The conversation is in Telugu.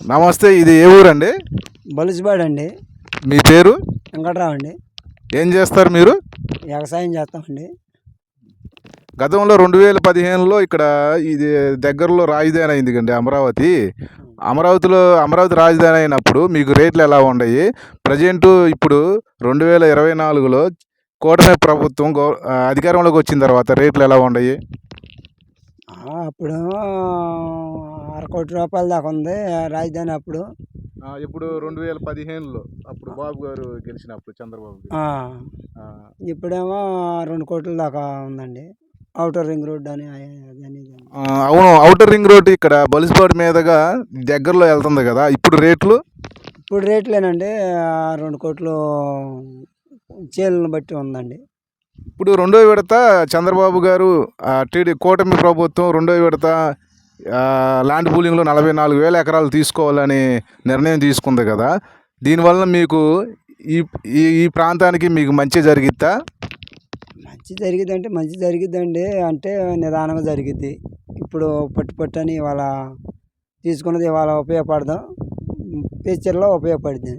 నమస్తే ఇది ఏ ఊరండి? బలుసుబాడు అండి. మీ పేరు? వెంకట్రావు అండి. ఏం చేస్తారు మీరు? వ్యవసాయం చేస్తామండి. గతంలో రెండు వేల పదిహేనులో ఇక్కడ ఇది దగ్గరలో రాజధాని అయింది కండి అమరావతి. అమరావతిలో అమరావతి రాజధాని అయినప్పుడు మీకు రేట్లు ఎలా ఉన్నాయి ప్రజెంట్ ఇప్పుడు రెండు వేల ఇరవై నాలుగులో కూటమి ప్రభుత్వం గో అధికారంలోకి వచ్చిన తర్వాత రేట్లు ఎలా ఉన్నాయి ఆ, అప్పుడేమో అర కోటి రూపాయల దాకా ఉంది రాజధాని అప్పుడు. ఇప్పుడు రెండు వేల పదిహేనులో అప్పుడు బాబు గారు గెలిచినప్పుడు చంద్రబాబు ఆ, ఇప్పుడేమో రెండు కోట్ల దాకా ఉందండి. అవుటర్ రింగ్ రోడ్ అని. అవును అవుటర్ రింగ్ రోడ్ ఇక్కడ బలిసిపాడు మీదుగా దగ్గరలో వెళ్తుంది కదా ఇప్పుడు రేట్లు? ఇప్పుడు రేట్లేనండి రెండు కోట్లు చేలను బట్టి ఉందండి. ఇప్పుడు రెండో విడత చంద్రబాబు గారు టీడీ కూటమి ప్రభుత్వం రెండో విడత ల్యాండ్ పూలింగ్లో నలభై నాలుగు వేల ఎకరాలు తీసుకోవాలని నిర్ణయం తీసుకుంది కదా. దీనివల్ల మీకు ఈ ఈ ప్రాంతానికి మీకు మంచి జరిగిద్దా? మంచి జరిగిద్ది అంటే మంచి జరిగిద్దండి. అంటే నిదానంగా జరిగిద్ది. ఇప్పుడు పట్టు పట్టు అని ఇవాళ తీసుకున్నది ఇవాళ ఉపయోగపడదాం. ఫ్యూచర్లో ఉపయోగపడుతుంది